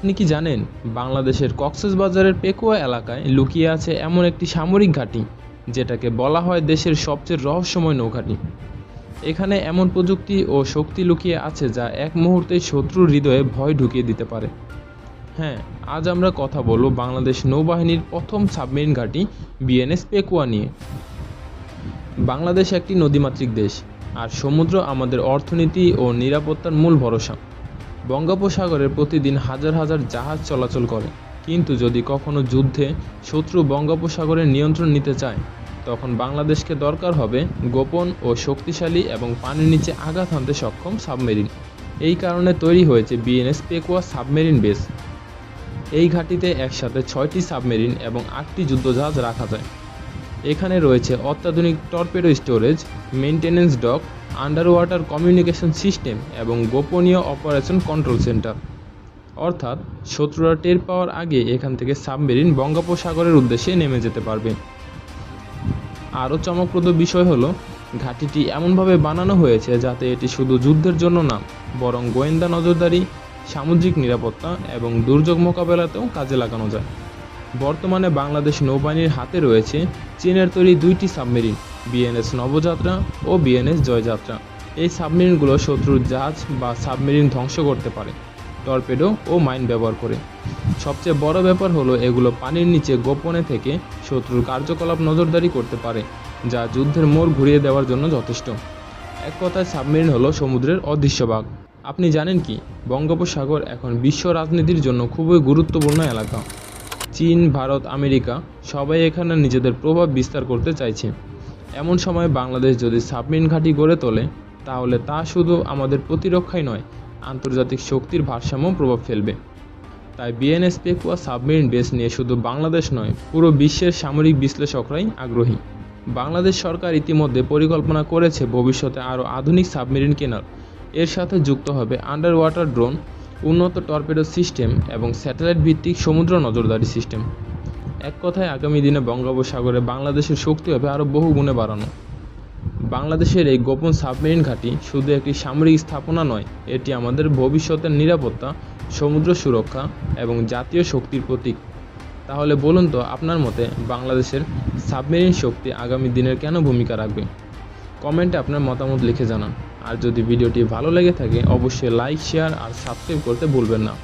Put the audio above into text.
আপনি কি জানেন, বাংলাদেশের কক্সবাজারের পেকুয়া এলাকায় লুকিয়ে আছে এমন একটি সামরিক ঘাঁটি, যেটাকে বলা হয় দেশের সবচেয়ে রহস্যময় নৌঘাঁটি। এখানে এমন প্রযুক্তি ও শক্তি লুকিয়ে আছে যা এক মুহূর্তে শত্রুর হৃদয়ে ভয় ঢুকিয়ে দিতে পারে। হ্যাঁ আজ আমরা কথা বলব বাংলাদেশ নৌবাহিনীর প্রথম সাবমেরিন ঘাঁটি, বিএনএস পেকুয়া নিয়ে। বাংলাদেশ একটি নদীমাতৃক দেশ, আর সমুদ্র আমাদের অর্থনীতি ও নিরাপত্তার মূল ভরসা। বঙ্গোপসাগরে প্রতিদিন হাজার হাজার জাহাজ চলাচল করে। কিন্তু যদি কখনো যুদ্ধে শত্রু বঙ্গোপসাগরের নিয়ন্ত্রণ নিতে চায়, তখন বাংলাদেশকে দরকার হবে গোপন ও শক্তিশালী এবং পানির নিচে আঘাত হানতে সক্ষম সাবমেরিন। এই কারণে তৈরি হয়েছে বিএনএস পেকুয়া সাবমেরিন বেস। এই ঘাঁটিতে একসাথে ছয়টি সাবমেরিন এবং আটটি যুদ্ধজাহাজ রাখা যায়। এখানে রয়েছে অত্যাধুনিক torpedo storage maintenance dock under water communication system এবং গোপনীয় অপারেশন কন্ট্রোল সেন্টার অর্থাৎ শত্রুরা টের পাওয়ার আগে এখান থেকে সাবমেরিন বঙ্গোপসাগরের উদ্দেশ্যে নেমে যেতে পারবে। আরও চমকপ্রদ বিষয় হলো, ঘাঁটিটি এমনভাবে বানানো হয়েছে যাতে এটি শুধু যুদ্ধের জন্য না, বরং গোয়েন্দা নজরদারি, সামুদ্রিক নিরাপত্তা এবং দুর্যোগ মোকাবেলাতেও কাজে লাগানো যায়। বর্তমানে বাংলাদেশ নৌবাহিনীর হাতে রয়েছে চীনের তৈরি দুইটি সাবমেরিন, বিএনএস নবযাত্রা ও বিএনএস জয়যাত্রা। এই সাবমেরিনগুলো শত্রুর জাহাজ বা সাবমেরিন ধ্বংস করতে পারে, টর্পেডো ও মাইন ব্যবহার করে। সবচেয়ে বড় ব্যাপার হলো এগুলো পানির নিচে গোপনে থেকে শত্রুর কার্যকলাপ নজরদারি করতে পারে, যা যুদ্ধের মোড় ঘুরিয়ে দেওয়ার জন্য যথেষ্ট। এক কথায় সাবমেরিন হলো সমুদ্রের অদৃশ্য ভাগ আপনি জানেন কি? বঙ্গোপসাগর এখন বিশ্ব রাজনীতির জন্য খুবই গুরুত্বপূর্ণ এলাকা। চীন, ভারত, আমেরিকা সবাই এখানে নিজেদের প্রভাব বিস্তার করতে চাইছে। এমন সময় বাংলাদেশ যদি সাবমেরিন ঘাঁটি গড়ে তোলে, তাহলে তা শুধু আমাদের প্রতিরক্ষাই নয়, আন্তর্জাতিক শক্তির ভারসাম্য প্রভাব ফেলবে। তাই বিএনএস পেকুয়া সাবমেরিন বেস নিয়ে শুধু বাংলাদেশ নয়, পুরো বিশ্বের সামরিক বিশ্লেষকরাই আগ্রহী। বাংলাদেশ সরকার ইতিমধ্যে পরিকল্পনা করেছে ভবিষ্যতে আরও আধুনিক সাবমেরিন কেনার। এর সাথে যুক্ত হবে আন্ডার ওয়াটার ড্রোন উন্নত টর্পেডো সিস্টেম এবং স্যাটেলাইট ভিত্তিক সমুদ্র নজরদারি সিস্টেম। এক কথায়, আগামী দিনে বঙ্গোপসাগরে বাংলাদেশের শক্তি হবে আরও বহু গুণে বাড়ানো। বাংলাদেশের এই গোপন সাবমেরিন ঘাঁটি শুধু একটি সামরিক স্থাপনা নয়, এটি আমাদের ভবিষ্যতের নিরাপত্তা, সমুদ্র সুরক্ষা এবং জাতীয় শক্তির প্রতীক। তাহলে বলুন তো, আপনার মতে বাংলাদেশের সাবমেরিন শক্তি আগামী দিনের কেন ভূমিকা রাখবে? কমেন্টে আপনার মতামত লিখে জানান। আর যদি ভিডিওটি ভালো লেগে থাকে অবশ্যই লাইক শেয়ার আর সাবস্ক্রাইব করতে ভুলবেন না।